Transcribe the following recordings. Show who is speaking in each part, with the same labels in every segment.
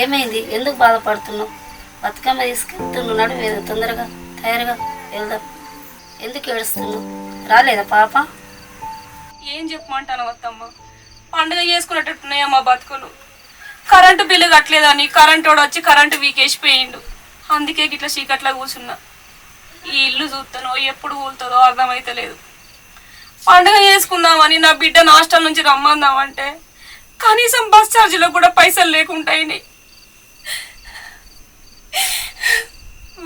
Speaker 1: ఏమైంది? ఎందుకు బాధపడుతున్నావు? బతుకమ్మ తీసుకెళ్తున్నావు నడు మీద తొందరగా తయారుగా వెళ్దాం. ఎందుకు ఏడుస్తున్నావు? రాలేదా పాప?
Speaker 2: ఏం చెప్పమంటాను వద్దమ్మ పండుగ చేసుకునేటట్టున్నాయా మా బతుకులు. కరెంటు బిల్లు కట్టలేదని కరెంటు వాడు వచ్చి కరెంటు వీకేసిపోయిండు. అందుకే గిట్ల చీకట్లా కూర్చున్నా ఈ ఇల్లు చూస్తానో ఎప్పుడు కూలుతుందో అర్థమైతలేదు. పండుగ చేసుకుందామని నా బిడ్డ హాస్టల్ నుంచి రమ్మందామంటే కనీసం బస్ ఛార్జీలో కూడా పైసలు లేకుంటాయి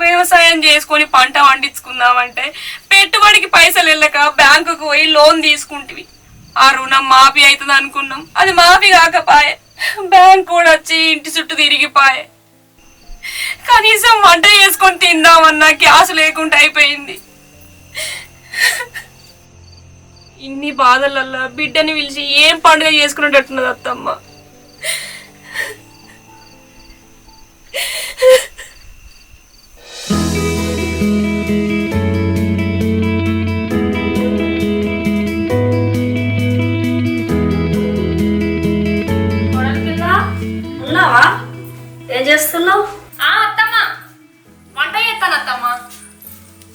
Speaker 2: వ్యవసాయం చేసుకొని పంట పండించుకుందామంటే పెట్టుబడికి పైసలు వెళ్ళక బ్యాంకుకు పోయి లోన్ తీసుకుంటివి. ఆ రుణం మాఫీ అవుతుంది అనుకున్నాం. అది మాఫీ కాకపాయే. బ్యాంక్ కూడా వచ్చి ఇంటి చుట్టూ తిరిగిపాయే. కనీసం వంట చేసుకొని తిందామన్నా గ్యాస్ లేకుండా అయిపోయింది. ఇన్ని బాధలల్లా బిడ్డని పిలిచి ఏం పండుగ చేసుకునేటట్టున్నది అత్తమ్మ?
Speaker 1: చేస్తున్నావు?
Speaker 2: ఆ అత్తమ్మ. వంట చేస్తాను అత్తమ్మ.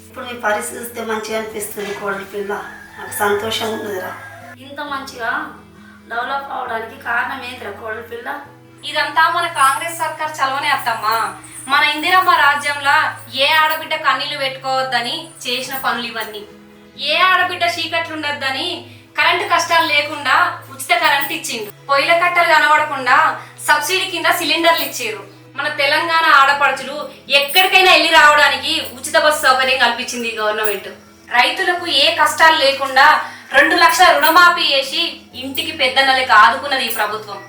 Speaker 1: ఇప్పుడు నీ పరిస్థితి చూస్తే మంచిగా అనిపిస్తుంది కోడలి పిల్ల. నాకు సంతోషం ఉన్నదిరా. ఇంత మంచిగా డెవలప్ అవడానికి కారణం ఏంటిరా కోడలి పిల్ల?
Speaker 2: ఇదంతా మన కాంగ్రెస్ సర్కార్ చలవనే అత్తమ్మా. మన ఇందిరమ్మ రాజ్యంలో ఏ ఆడబిడ్డ కన్నీళ్ళు పెట్టుకోవద్దని చేసిన పనులు ఇవన్నీ. ఏ ఆడబిడ్డ చీకట్లు ఉండొద్దని కరెంటు కష్టాలు లేకుండా ఉచిత కరెంట్ ఇచ్చిండు పొయ్యిల కట్టలు కనబడకుండా సబ్సిడీ కింద సిలిండర్లు ఇచ్చారు మన తెలంగాణ ఆడపడుచులు ఎక్కడికైనా వెళ్ళి రావడానికి ఉచిత బస్సు సౌకర్యం కల్పించింది గవర్నమెంట్. రైతులకు ఏ కష్టాలు లేకుండా రెండు లక్షల రుణమాఫీ చేసి ఇంటికి పెద్దన్నలకి ఆదుకున్నది ఈ ప్రభుత్వం.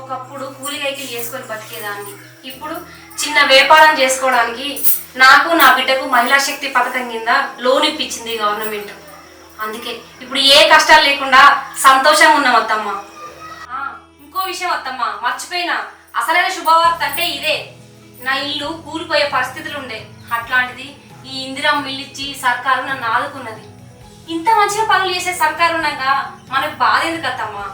Speaker 2: ఒకప్పుడు కూలి కైకిలు చేసుకొని బతికేదాన్ని. ఇప్పుడు చిన్న వ్యాపారం చేసుకోవడానికి నాకు నా బిడ్డకు మహిళా శక్తి పథకం కింద లోన్ ఇప్పించింది గవర్నమెంట్. అందుకే ఇప్పుడు ఏ కష్టాలు లేకుండా సంతోషంగా ఉన్నాం అత్తమ్మ. ఇంకో విషయం అత్తమ్మ మర్చిపోయినా. అసలైన శుభవార్త అంటే ఇదే. నా ఇల్లు కూలిపోయే పరిస్థితులు ఉండే అట్లాంటిది ఈ ఇందిరం ఇల్లిచ్చి సర్కారు నన్ను ఆదుకున్నది. ఇంత మంచిగా పనులు చేసే సర్కారు ఉండగా మనకు బాధ ఎందుకు అత్తమ్మా